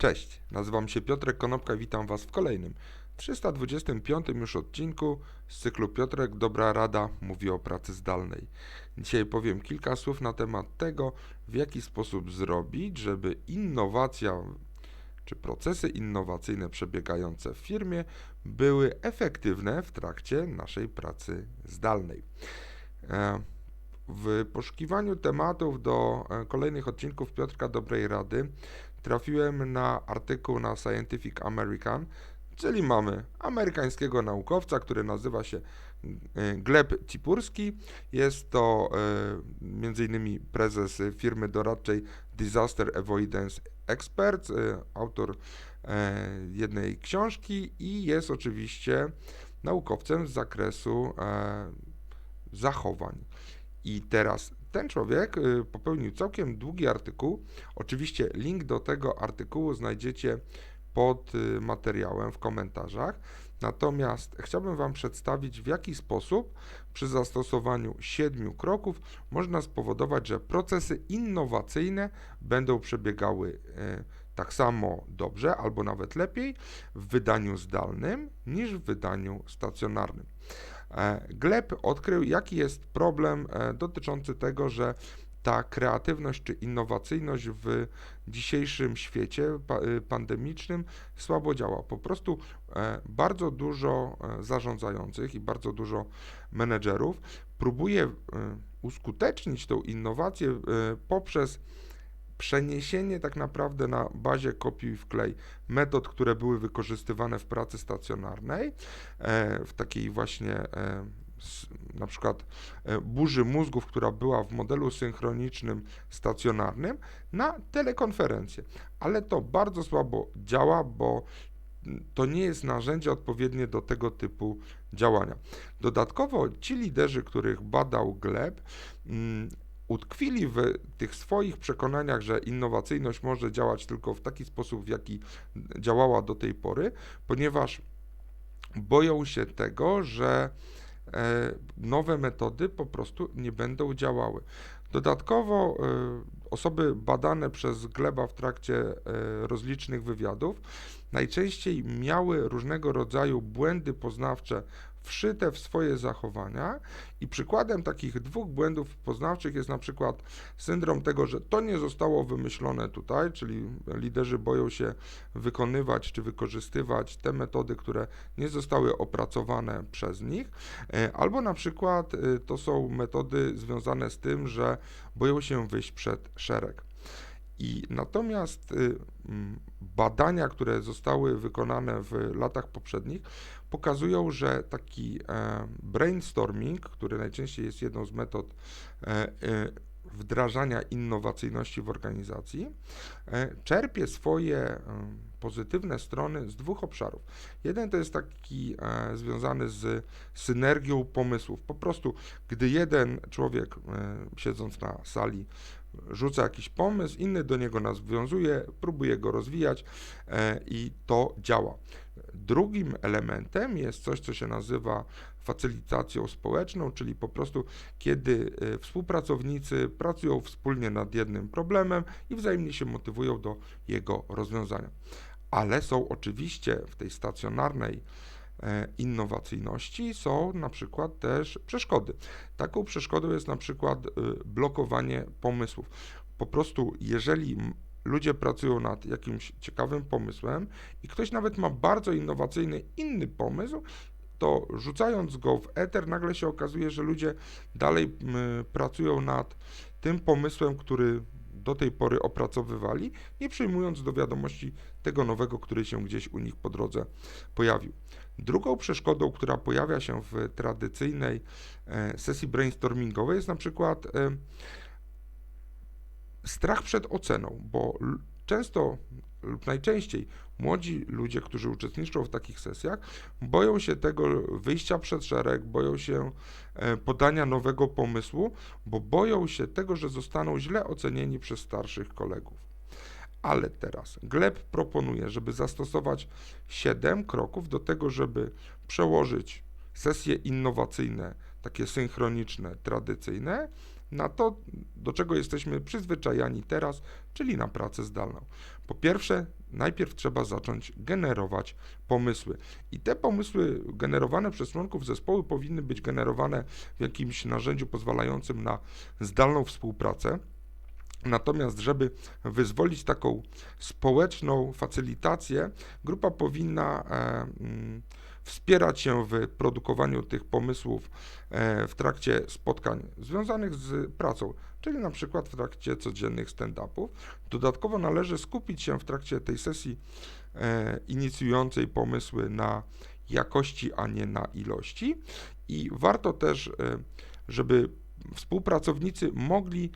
Cześć, nazywam się Piotrek Konopka i witam Was w kolejnym 325 już odcinku z cyklu Piotrek Dobra Rada mówi o pracy zdalnej. Dzisiaj powiem kilka słów na temat tego, w jaki sposób zrobić, żeby innowacja czy procesy innowacyjne przebiegające w firmie były efektywne w trakcie naszej pracy zdalnej. E, w poszukiwaniu tematów do e, kolejnych odcinków Piotrka Dobrej Rady trafiłem na artykuł na Scientific American, czyli mamy amerykańskiego naukowca, który nazywa się e, Gleb Cipurski. Jest to e, m.in. prezes firmy doradczej Disaster Avoidance Experts, e, autor jednej książki i jest oczywiście naukowcem z zakresu zachowań. I teraz ten człowiek y, popełnił całkiem długi artykuł. Oczywiście link do tego artykułu znajdziecie pod y, materiałem w komentarzach. Natomiast chciałbym Wam przedstawić, w jaki sposób przy zastosowaniu siedmiu kroków można spowodować, że procesy innowacyjne będą przebiegały y, tak samo dobrze albo nawet lepiej w wydaniu zdalnym niż w wydaniu stacjonarnym. E, Gleb odkrył, jaki jest problem e, dotyczący tego, że ta kreatywność czy innowacyjność w dzisiejszym świecie y, pandemicznym słabo działa. Po prostu e, bardzo dużo zarządzających i bardzo dużo menedżerów próbuje uskutecznić tą innowację poprzez przeniesienie tak naprawdę na bazie kopiuj wklej metod, które były wykorzystywane w pracy stacjonarnej, e, w takiej właśnie e, na przykład e, burzy mózgów, która była w modelu synchronicznym stacjonarnym, na telekonferencję. Ale to bardzo słabo działa, bo to nie jest narzędzie odpowiednie do tego typu działania. Dodatkowo ci liderzy, których badał Gleb, mm, utkwili w tych swoich przekonaniach, że innowacyjność może działać tylko w taki sposób, w jaki działała do tej pory, ponieważ boją się tego, że e, nowe metody po prostu nie będą działały. Dodatkowo e, osoby badane przez Gleba w trakcie e, rozlicznych wywiadów najczęściej miały różnego rodzaju błędy poznawcze wszyte w swoje zachowania i przykładem takich dwóch błędów poznawczych jest na przykład syndrom tego, że to nie zostało wymyślone tutaj, czyli liderzy boją się wykonywać czy wykorzystywać te metody, które nie zostały opracowane przez nich, e, albo na przykład e, to są metody związane z tym, że boją się wyjść przed szereg. I natomiast y, badania, które zostały wykonane w latach poprzednich, pokazują, że taki e, brainstorming, który najczęściej jest jedną z metod e, e, wdrażania innowacyjności w organizacji, czerpie swoje pozytywne strony z dwóch obszarów. Jeden to jest taki związany z synergią pomysłów. Po prostu, gdy jeden człowiek siedząc na sali rzuca jakiś pomysł, inny do niego nawiązuje, próbuje go rozwijać i to działa. Drugim elementem jest coś, co się nazywa facylitacją społeczną, czyli po prostu kiedy e, współpracownicy pracują wspólnie nad jednym problemem i wzajemnie się motywują do jego rozwiązania. Ale są oczywiście w tej stacjonarnej e, innowacyjności są na przykład też przeszkody. Taką przeszkodą jest na przykład e, blokowanie pomysłów. Po prostu, jeżeli ludzie pracują nad jakimś ciekawym pomysłem i ktoś nawet ma bardzo innowacyjny inny pomysł, to rzucając go w eter, nagle się okazuje, że ludzie dalej pracują nad tym pomysłem, który do tej pory opracowywali, nie przyjmując do wiadomości tego nowego, który się gdzieś u nich po drodze pojawił. Drugą przeszkodą, która pojawia się w tradycyjnej e, sesji brainstormingowej jest na przykład e, strach przed oceną, bo często lub najczęściej młodzi ludzie, którzy uczestniczą w takich sesjach, boją się tego wyjścia przed szereg, boją się e, podania nowego pomysłu, bo boją się tego, że zostaną źle ocenieni przez starszych kolegów. Ale teraz Gleb proponuje, żeby zastosować 7 kroków do tego, żeby przełożyć sesje innowacyjne, takie synchroniczne, tradycyjne, na to, do czego jesteśmy przyzwyczajani teraz, czyli na pracę zdalną. Po pierwsze, najpierw trzeba zacząć generować pomysły. I te pomysły generowane przez członków zespołu powinny być generowane w jakimś narzędziu pozwalającym na zdalną współpracę. Natomiast, żeby wyzwolić taką społeczną facylitację, grupa powinna e, mm, wspierać się w produkowaniu tych pomysłów e, w trakcie spotkań związanych z pracą, czyli na przykład w trakcie codziennych stand-upów. Dodatkowo należy skupić się w trakcie tej sesji e, inicjującej pomysły na jakości, a nie na ilości. I warto też, e, żeby współpracownicy mogli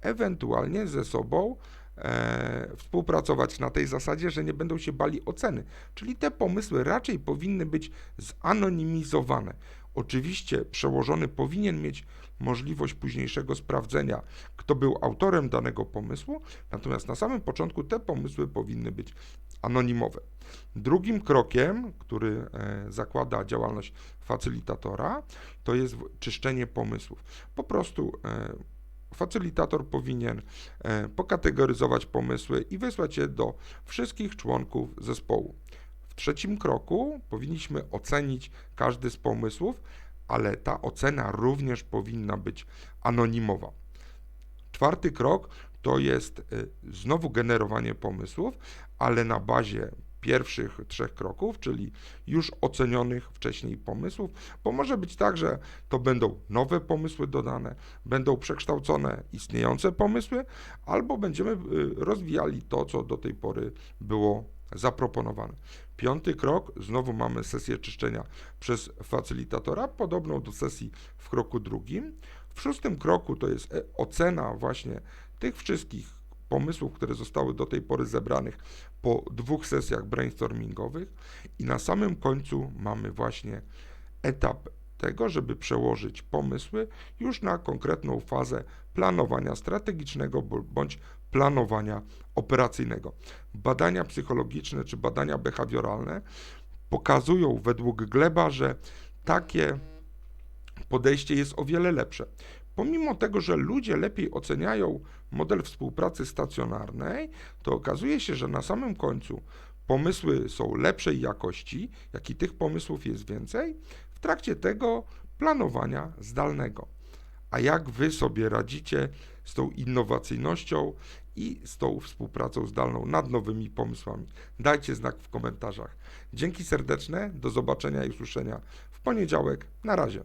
ewentualnie ze sobą e, współpracować na tej zasadzie, że nie będą się bali oceny. Czyli te pomysły raczej powinny być zanonimizowane. Oczywiście przełożony powinien mieć możliwość późniejszego sprawdzenia, kto był autorem danego pomysłu, natomiast na samym początku te pomysły powinny być anonimowe. Drugim krokiem, który e, zakłada działalność facylitatora, to jest czyszczenie pomysłów. Po prostu e, facylitator powinien e, pokategoryzować pomysły i wysłać je do wszystkich członków zespołu. W trzecim kroku powinniśmy ocenić każdy z pomysłów, ale ta ocena również powinna być anonimowa. Czwarty krok to jest y, znowu generowanie pomysłów, ale na bazie pierwszych trzech kroków, czyli już ocenionych wcześniej pomysłów, bo może być tak, że to będą nowe pomysły dodane, będą przekształcone istniejące pomysły, albo będziemy y, rozwijali to, co do tej pory było zaproponowane. Piąty krok, znowu mamy sesję czyszczenia przez facylitatora, podobną do sesji w kroku drugim. W szóstym kroku to jest e, ocena właśnie tych wszystkich pomysłów, które zostały do tej pory zebranych po dwóch sesjach brainstormingowych i na samym końcu mamy właśnie etap tego, żeby przełożyć pomysły już na konkretną fazę planowania strategicznego bądź planowania operacyjnego. Badania psychologiczne czy badania behawioralne pokazują według Gleba, że takie podejście jest o wiele lepsze. Pomimo tego, że ludzie lepiej oceniają model współpracy stacjonarnej, to okazuje się, że na samym końcu pomysły są lepszej jakości, jak i tych pomysłów jest więcej, w trakcie tego planowania zdalnego. A jak wy sobie radzicie z tą innowacyjnością i z tą współpracą zdalną nad nowymi pomysłami? Dajcie znak w komentarzach. Dzięki serdeczne, do zobaczenia i usłyszenia w poniedziałek. Na razie.